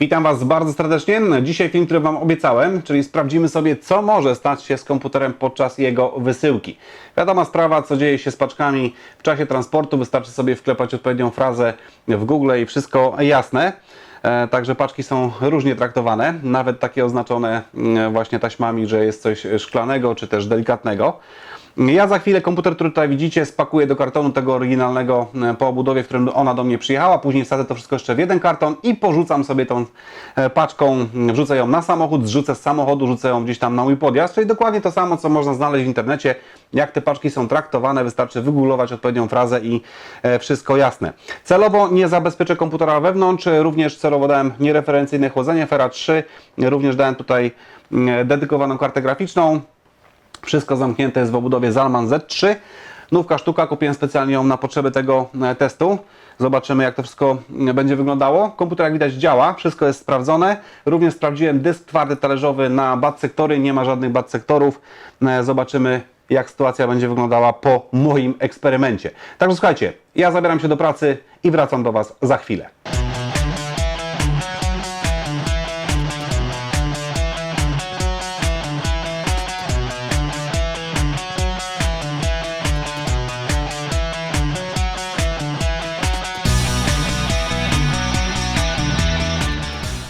Witam Was bardzo serdecznie. Dzisiaj film, który Wam obiecałem, czyli sprawdzimy sobie, co może stać się z komputerem podczas jego wysyłki. Wiadoma sprawa, co dzieje się z paczkami w czasie transportu. Wystarczy sobie wklepać odpowiednią frazę w Google i wszystko jasne. E, Także paczki są różnie traktowane, nawet takie oznaczone mm, właśnie taśmami, że jest coś szklanego czy też delikatnego. Ja za chwilę komputer, który tutaj widzicie, spakuję do kartonu tego oryginalnego e, po obudowie, w którym ona do mnie przyjechała. Później wsadzę to wszystko jeszcze w jeden karton i porzucam sobie tą e, paczką, wrzucę ją na samochód, zrzucę z samochodu, rzucę ją gdzieś tam na mój podjazd, czyli dokładnie to samo, co można znaleźć w internecie. Jak te paczki są traktowane, wystarczy wygooglować odpowiednią frazę i e, wszystko jasne. Celowo nie zabezpieczę komputera wewnątrz, również celowo dałem niereferencyjne chłodzenie Fera 3, również dałem tutaj mm, dedykowaną kartę graficzną. Wszystko zamknięte jest w obudowie Zalman Z3. Nówka sztuka, kupiłem specjalnie ją na potrzeby tego e, testu. Zobaczymy jak to wszystko mm, będzie wyglądało. Komputer jak widać działa, wszystko jest sprawdzone. Również sprawdziłem dysk twardy talerzowy na bad sektory, nie ma żadnych bad sektorów. E, Zobaczymy jak sytuacja będzie wyglądała po moim eksperymencie. Także słuchajcie, ja zabieram się do pracy i wracam do Was za chwilę.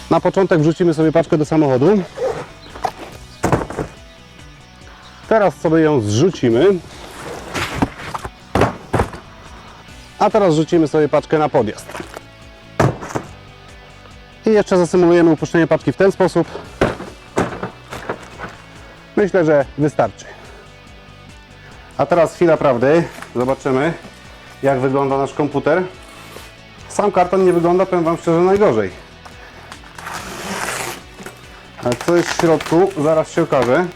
Na początek wrzucimy sobie paczkę do samochodu. Teraz sobie ją zrzucimy. A teraz rzucimy sobie paczkę na podjazd. I jeszcze zasymulujemy upuszczenie paczki w ten sposób. Myślę, że wystarczy. A teraz chwila prawdy. Zobaczymy, jak wygląda nasz komputer. Sam karton nie wygląda, powiem Wam szczerze, najgorzej. A co jest w środku, zaraz się okaże.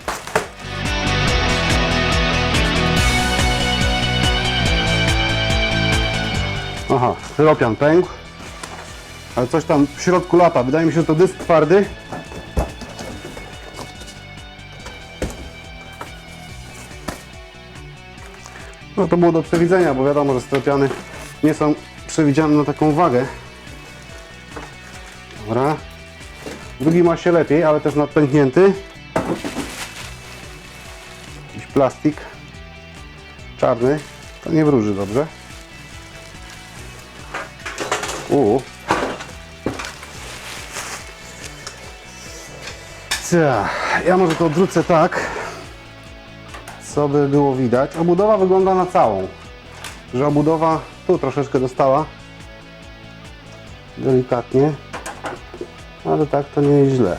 Aha, styropian pękł. Ale coś tam w środku lata. Wydaje mi się, że to dysk twardy. No to było do przewidzenia, bo wiadomo, że styropiany nie są przewidziane na taką wagę. Dobra. Drugi ma się lepiej, ale też nadpęknięty. Jakiś plastik czarny. To nie wróży dobrze. U. Ja może to odwrócę tak, co by było widać. Obudowa wygląda na całą. Że obudowa tu troszeczkę dostała. Delikatnie. Ale tak to nie jest źle.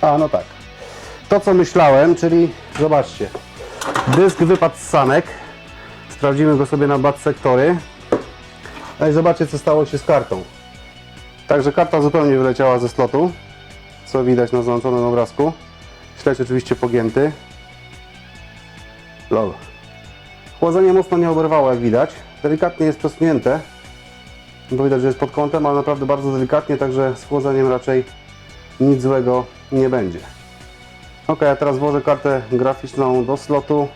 A, no tak. To co myślałem, czyli zobaczcie. Dysk wypadł z sanek. Sprawdzimy go sobie na bad sektory. No i zobaczcie co stało się z kartą. Także karta zupełnie wyleciała ze slotu. Co widać na załączonym obrazku. Śledź oczywiście pogięty. Lol. Chłodzenie mocno nie oberwało jak widać. Delikatnie jest przesunięte. Bo widać, że jest pod kątem, ale naprawdę bardzo delikatnie, także z chłodzeniem raczej nic złego nie będzie. Ok, a teraz włożę kartę graficzną do slotu,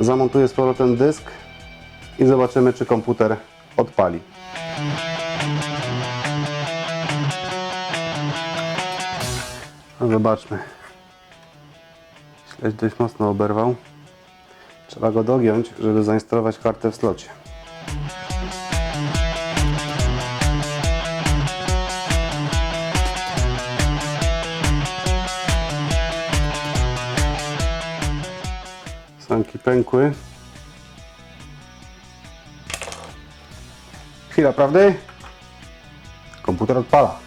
zamontuję z powrotem dysk i zobaczymy, czy komputer odpali. No zobaczmy. Śledź dość mocno oberwał. Trzeba go dogiąć, żeby zainstalować kartę w slocie. Sanki pękły. Chwila prawdy. Komputer odpala.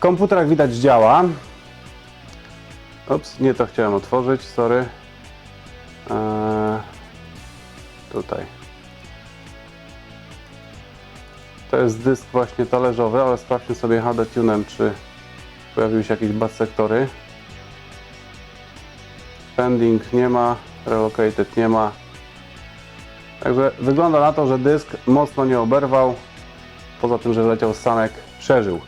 Komputer jak widać działa. Ups, nie to chciałem otworzyć, sorry. Eee, tutaj. To jest dysk właśnie talerzowy, ale sprawdźmy sobie HD Tunem, czy pojawiły się jakieś bad sektory. Pending nie ma, relocated nie ma. Także wygląda na to, że dysk mocno nie oberwał. Poza tym, że wleciał z sanek, przeżył.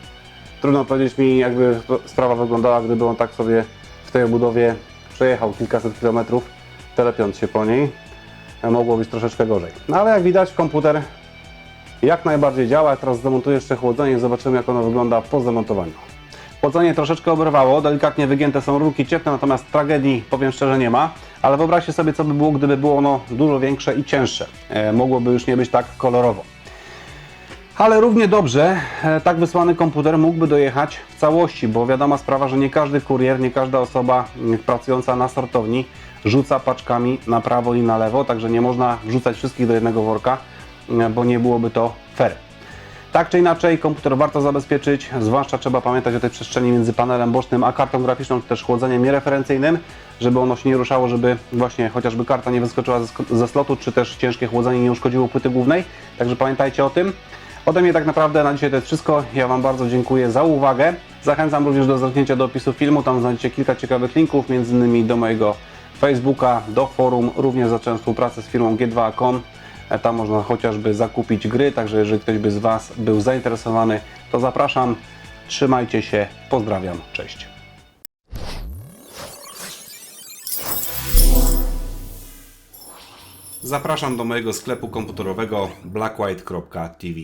Trudno powiedzieć mi, jakby sprawa wyglądała, gdyby on tak sobie w tej obudowie przejechał kilkaset kilometrów, telepiąc się po niej. mogło być troszeczkę gorzej. No ale jak widać komputer jak najbardziej działa. Teraz zdemontuję jeszcze chłodzenie i zobaczymy jak ono wygląda po zamontowaniu. Chłodzenie troszeczkę oberwało, delikatnie wygięte są rurki cieplne, natomiast tragedii powiem szczerze nie ma. Ale wyobraźcie sobie co by było, gdyby było ono dużo większe i cięższe. E, mogłoby już nie być tak kolorowo. Ale równie dobrze e, tak wysłany komputer mógłby dojechać w całości, bo wiadoma sprawa, że nie każdy kurier, nie każda osoba m, pracująca na sortowni rzuca paczkami na prawo i na lewo, także nie można wrzucać wszystkich do jednego worka, m, bo nie byłoby to fair. Tak czy inaczej, komputer warto zabezpieczyć, zwłaszcza trzeba pamiętać o tej przestrzeni między panelem bocznym a kartą graficzną, czy też chłodzeniem niereferencyjnym, żeby ono się nie ruszało, żeby właśnie chociażby karta nie wyskoczyła ze, slotu, czy też ciężkie chłodzenie nie uszkodziło płyty głównej. Także pamiętajcie o tym. Ode mnie tak naprawdę na dzisiaj to jest wszystko. Ja Wam bardzo dziękuję za uwagę. Zachęcam również do zerknięcia do opisu filmu. Tam znajdziecie kilka ciekawych linków, między innymi do mojego Facebooka, do forum. Również zacząłem współpracę z firmą G2.com. E, Tam można chociażby zakupić gry, także jeżeli ktoś by z Was był zainteresowany, to zapraszam. Trzymajcie się, pozdrawiam, cześć. Zapraszam do mojego sklepu komputerowego blackwhite.tv.